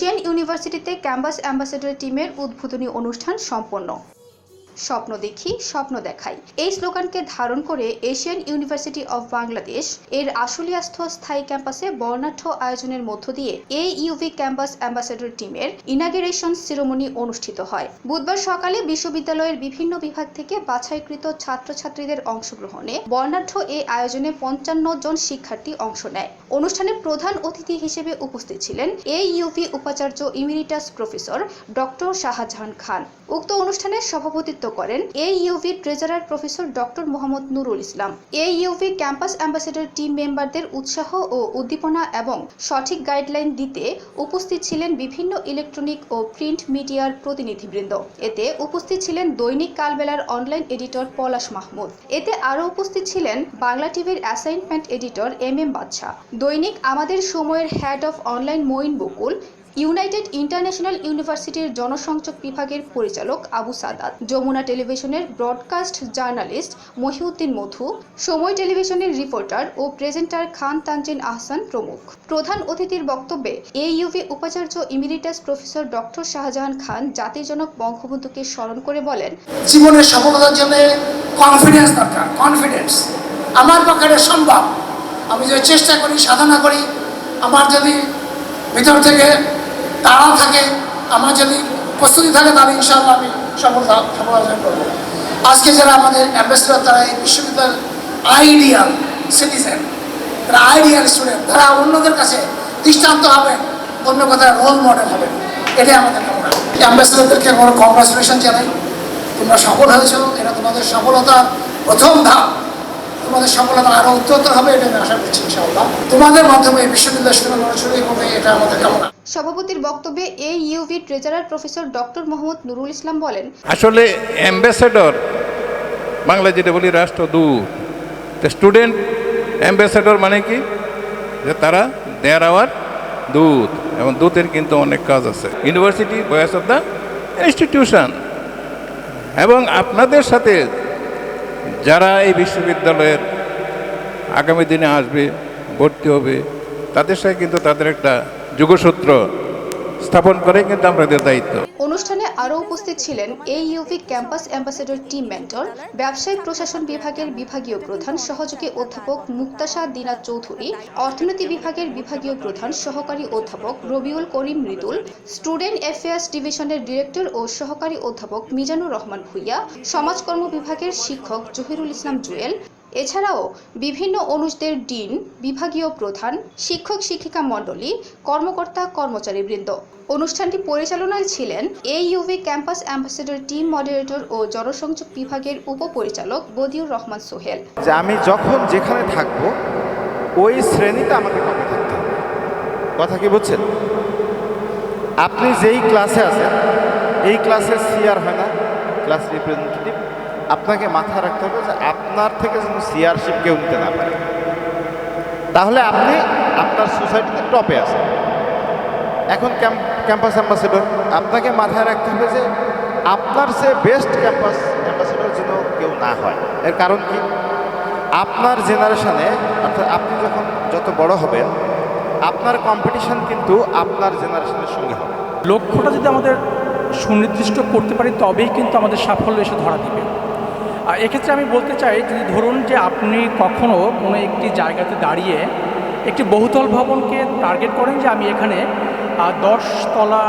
Asian ইউনিভার্সিটিতে campus ambassador টিমের উদ্বোধনী অনুষ্ঠান সম্পন্ন। স্বপ্ন দেখি, স্বপ্ন দেখাই। এই স্লোগানকে ধারণ করে এশিয়ান ইউনিভার্সিটি অব বাংলাদেশ এর আশুলিয়াস্থ স্থায়ী ক্যাম্পাসে বর্ণাঢ্য আয়োজনের মধ্য দিয়ে এই ইউভি ক্যাম্পাস অ্যাম্বাসেডর টিমের ইনাগেরেশন সেরেমনি অনুষ্ঠিত হয়। বুধবার সকালে বিশ্ববিদ্যালয়ের বিভিন্ন বিভাগ থেকে বাছাইকৃত ছাত্রছাত্রীদের অংশগ্রহণে বর্ণাঢ্য এই আয়োজনে পঞ্চান্ন জন শিক্ষার্থী অংশ নেয়। অনুষ্ঠানে প্রধান অতিথি হিসেবে উপস্থিত ছিলেন এই ইউভি উপাচার্য emeritus professor doctor Shahjahan Khan. উক্ত অনুষ্ঠানে সভাপতিত্ব করেন এই UV treasurer professor doctor Mohammad Nurul Islam এই ইউভি ক্যাম্পাস অ্যাম্বাসেডর টিম মেম্বারদের উৎসাহ ও উদ্দীপনা এবং সঠিক গাইডলাইন দিতে উপস্থিত ছিলেন বিভিন্ন ইলেকট্রনিক ও প্রিন্ট মিডিয়ার প্রতিনিধিবৃন্দ। এতে উপস্থিত ছিলেন দৈনিক কালবেলার অনলাইন এডিটর পলাশ মাহমুদ। এতে আরও উপস্থিত ছিলেন বাংলা টিভির অ্যাসাইনমেন্ট এডিটর এম এম বাদশাহ। দৈনিক আমাদের সময়ের head of online Moin Bakul United International ইউনিভার্সিটির জনসংযোগ বিভাগের পরিচালক আবু সাদাত, যমুনা টেলিভিশনের ব্রডকাস্ট জার্নালিস্ট মহিউদ্দিন মধু, সময় টেলিভিশনের রিপোর্টার ও প্রেজেন্টার খান তানজিন আহসান প্রমুখ। প্রধান অতিথির বক্তব্যে এইউভি উপাচার্য emeritus professor doctor Shahjahan Khan জাতির জনক বঙ্গবন্ধুকে স্মরণ করে বলেন, জীবনের সফলতার জন্য কনফিডেন্স দরকার কনফিডেন্স আমার পক্ষে সম্ভব। আমি যদি চেষ্টা করি, সাধনা করি, আমার যদি ভিতর থেকে তাড়া থাকে আমার যদি প্রস্তুতি থাকে, তাহলে ইনশাআল্লাহ আমি সফল অর্জন করব। আজকে যারা আমাদের অ্যাম্বাসেডার তারা এই বিশ্ববিদ্যালয়ের আইডিয়াল সিটিজেন তারা আইডিয়াল স্টুডেন্ট তারা অন্যদের কাছে দৃষ্টান্ত হবেন, অন্য কথায় রোল মডেল হবেন। এটাই আমাদের কামনা। অ্যাম্বাসেডারদেরকে আমরা কংগ্রাচুলেশন জানাই। তোমরা সফল হয়েছ, এটা তোমাদের সফলতার প্রথম ধাপ। তোমাদের সফলতা আরও উত্তরোত্তর হবে এটা আমি আশা করছি ইনশাআল্লাহ। তোমাদের মাধ্যমে বিশ্ববিদ্যালয় সুনাম ছড়িয়ে পড়বে এটা আমাদের কামনা। সভাপতির বক্তব্যে এই UV treasurer professor doctor Mohammad Nurul Islam বলেন, আসলে অ্যাম্বাসেডর বাংলা যেটা বলি রাষ্ট্রদূত স্টুডেন্ট অ্যাম্বাসেডর মানে কি? যে তারা দেয়ার আওয়ার দূত, এবং দূতের কিন্তু অনেক কাজ আছে। ইউনিভার্সিটি বয়স অফ দ্য ইনস্টিটিউশন এবং আপনাদের সাথে যারা এই বিশ্ববিদ্যালয়ের আগামী দিনে আসবে, ভর্তি হবে, তাদের সাথে কিন্তু তাদের একটা যোগসূত্র স্থাপন করে কিন্তু আমাদের দায়িত্ব। অনুষ্ঠানে আরও উপস্থিত ছিলেন এই UV campus ambassador team mentor ব্যবসায়িক প্রশাসন বিভাগের বিভাগীয় প্রধান সহযোগী অধ্যাপক মুক্তাশা দিনা চৌধুরী, অর্থনীতি বিভাগের বিভাগীয় প্রধান সহকারী অধ্যাপক রবিউল করিম মৃদুল, স্টুডেন্ট অ্যাফেয়ার্স ডিভিশনের ডিরেক্টর ও সহকারী অধ্যাপক মিজানুর রহমান ভুইয়া, সমাজকর্ম বিভাগের শিক্ষক জহিরুল ইসলাম জুয়েল এছাড়াও বিভিন্ন অনুষদের ডিন, বিভাগীয় প্রধান, শিক্ষক শিক্ষিকা মণ্ডলী, কর্মকর্তা কর্মচারীবৃন্দ অনুষ্ঠানটি পরিচালনায় ছিলেন এই UV campus ambassador team moderator ও জনসংযোগ বিভাগের উপপরিচালক বদিউর রহমান সোহেল। যে আমি যখন যেখানে থাকব, ওই শ্রেণীতে আমাকে কথা কি বুঝছেন? আপনি যেই ক্লাসে আছেন, এই ক্লাসে সিআর হয় না, ক্লাস রিপ্রেজেন্টেটিভ আপনাকে মাথায় রাখতে হবে যে আপনার থেকে যেন সিআরশিপ কেউ নিতে না পারে। তাহলে আপনি আপনার সোসাইটিতে টপে আছেন। এখন ক্যাম্পাস অ্যাম্বাসেডর, আপনাকে মাথায় রাখতে হবে যে আপনার সে বেস্ট ক্যাম্পাস অ্যাম্বাসেডর যেন কেউ না হয়। এর কারণ কি? আপনার জেনারেশনে, অর্থাৎ আপনি যখন যত বড় হবেন, আপনার কম্পিটিশন কিন্তু আপনার জেনারেশনের সঙ্গে হবে। লক্ষ্যটা যদি আমাদের সুনির্দিষ্ট করতে পারি, তবেই কিন্তু আমাদের সাফল্য এসে ধরা দিবে। এক্ষেত্রে আমি বলতে চাই যদি ধরুন যে আপনি কখনো কোনো একটি জায়গাতে দাঁড়িয়ে একটি বহুতল ভবনকে টার্গেট করেন যে আমি এখানে আহ, দশ তলা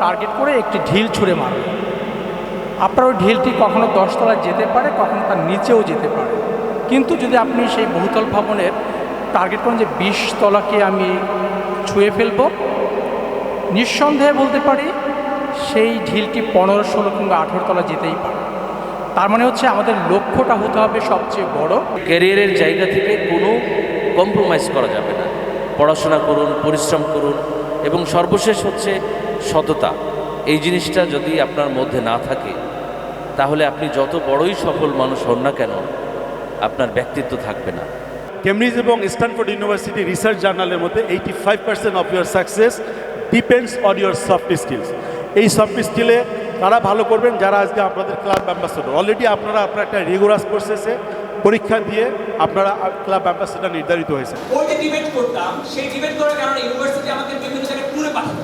টার্গেট করে একটি ঢিল ছুঁড়ে মারব। আপনার ওই ঢিলটি কখনো দশতলা যেতে পারে কখনো তার নিচেও যেতে পারে। কিন্তু যদি আপনি সেই বহুতল ভবনের টার্গেট করেন যে বিশ তলাকে আমি ছুঁয়ে ফেলব নিঃসন্দেহে বলতে পারি সেই ঢিলটি পনেরো ষোলো কিংবা আঠেরো তলা যেতেই পারে। তার মানে হচ্ছে আমাদের লক্ষ্যটা হতে হবে সবচেয়ে বড়। ক্যারিয়ারের জায়গা থেকে কোনো কম্প্রোমাইজ করা যাবে না। পড়াশোনা করুন পরিশ্রম করুন এবং সর্বশেষ হচ্ছে সততা। এই জিনিসটা যদি আপনার মধ্যে না থাকে তাহলে আপনি যত বড়ই সফল মানুষ হন না কেন আপনার ব্যক্তিত্ব থাকবে না। কেমব্রিজ এবং স্ট্যানফোর্ড ইউনিভার্সিটি রিসার্চ জার্নালের মধ্যে eighty five percent of your success depends on your soft skills এই সফট স্কিলে তারা ভালো করবেন যারা আজকে আপনাদের ক্লাব অ্যাম্বাসেডর। অলরেডি আপনারা আপনার একটা রেগুলার প্রসেসে পরীক্ষা দিয়ে আপনারা ক্লাব অ্যাম্বাসেডর নির্ধারিত হয়েছে ওই যে ডিবেট করতাম, সেই ডিবেট করার কারণে ইউনিভার্সিটি আমাকে বিভিন্ন জায়গায় ট্যুরে পাঠাতো।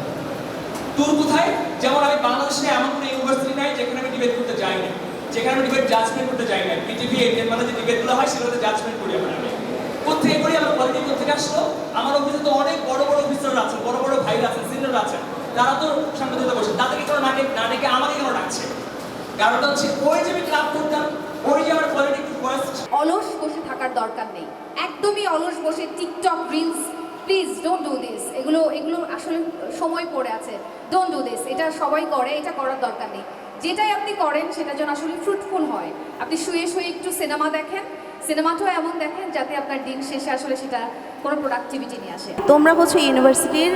ট্যুর কোথায়? যেমন আমি বাংলাদেশে এমন কোনো ইউনিভার্সিটি নাই যেখানে আমি ডিবেট করতে যাই না যেখানে আমি ডিবেট জাজমেন্ট করতে যাই না পিটিভি এর মানে যে ডিবেটগুলো হয় সেগুলোতে জাজমেন্ট করি আমরা। আমি কোথেকে করি? আমার পলিটিক্স কোথেকে আসলো। আমার অফিসে তো অনেক বড় বড় অফিসাররা আছেন, বড় বড় ভাইরা আছেন সিনিয়র আছেন। তারা তো সাংবাদিকতা বসে তাদেরকে কেন নাটে না ডেকে আমাকে কেন ডাকছে কারণটা হচ্ছে ওই যে আমি ক্লাব করতাম, ওই যে আমার পলিটিক্স ওয়াস্ট অলস বসে থাকার দরকার নেই। একদমই অলস বসে TikTok reels please don't do this এগুলো এগুলো আসলে সময় পড়ে আছে। ডোন্ট ডু দিস এটা সবাই করে, এটা করার দরকার নেই। যেটাই আপনি করেন, সেটা যেন আসলে ফ্রুটফুল হয়। আপনি শুয়ে শুয়ে একটু সিনেমা দেখেন সিনেমাটাও এমন দেখেন যাতে আপনার দিন শেষে আসলে সেটা কোনো প্রোডাক্টিভিটি নিয়ে আসে। তোমরা হচ্ছে ইউনিভার্সিটির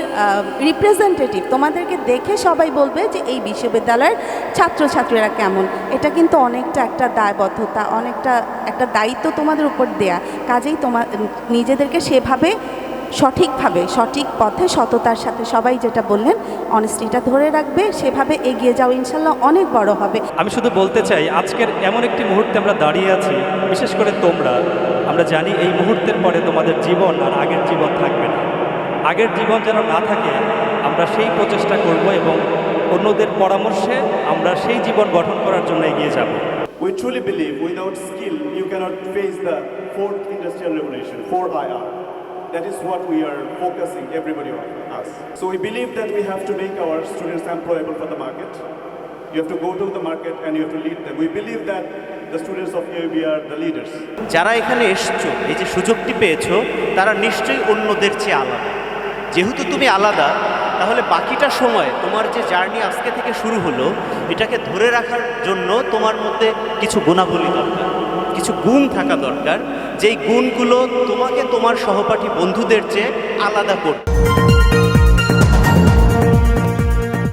রিপ্রেজেন্টেটিভ তোমাদেরকে দেখে সবাই বলবে যে এই বিশ্ববিদ্যালয়ের ছাত্রছাত্রীরা কেমন। এটা কিন্তু অনেকটা একটা দায়বদ্ধতা, অনেকটা একটা দায়িত্ব তোমাদের উপর দেয়া। কাজেই তোমার নিজেদেরকে সেভাবে সঠিকভাবে সঠিক পথে সততার সাথে সবাই যেটা বললেন অনেস্টিটা ধরে রাখবে সেভাবে এগিয়ে যাও ইনশাল্লাহ অনেক বড় হবে। আমি শুধু বলতে চাই আজকের এমন একটি মুহূর্তে আমরা দাঁড়িয়ে আছি বিশেষ করে তোমরা। আমরা জানি এই মুহূর্তের পরে তোমাদের জীবন আর আগের জীবন থাকবে না। আগের জীবন যেন না থাকে আমরা সেই প্রচেষ্টা করব এবং অন্যদের পরামর্শে আমরা সেই জীবন গঠন করার জন্য এগিয়ে যাব। We truly believe without skill you cannot face the fourth industrial revolution, 4IR. That is what we are focusing everybody on us. So we believe that we have to make our students employable for the market. You have to go to the market and you have to lead them. We believe that the students of UAB are the leaders. যারা এখানে এসছো এই যে সুযোগটি পেয়েছ তারা নিশ্চয়ই অন্যদের চেয়ে আলাদা যেহেতু তুমি আলাদা তাহলে বাকিটা সময় তোমার যে জার্নি আজকে থেকে শুরু হলো এটাকে ধরে রাখার জন্য তোমার মধ্যে কিছু গুণাবলী দরকার কিছু গুণ থাকা দরকার। যেই গুণগুলো তোমাকে তোমার সহপাঠী বন্ধুদের চেয়ে আলাদা করবে।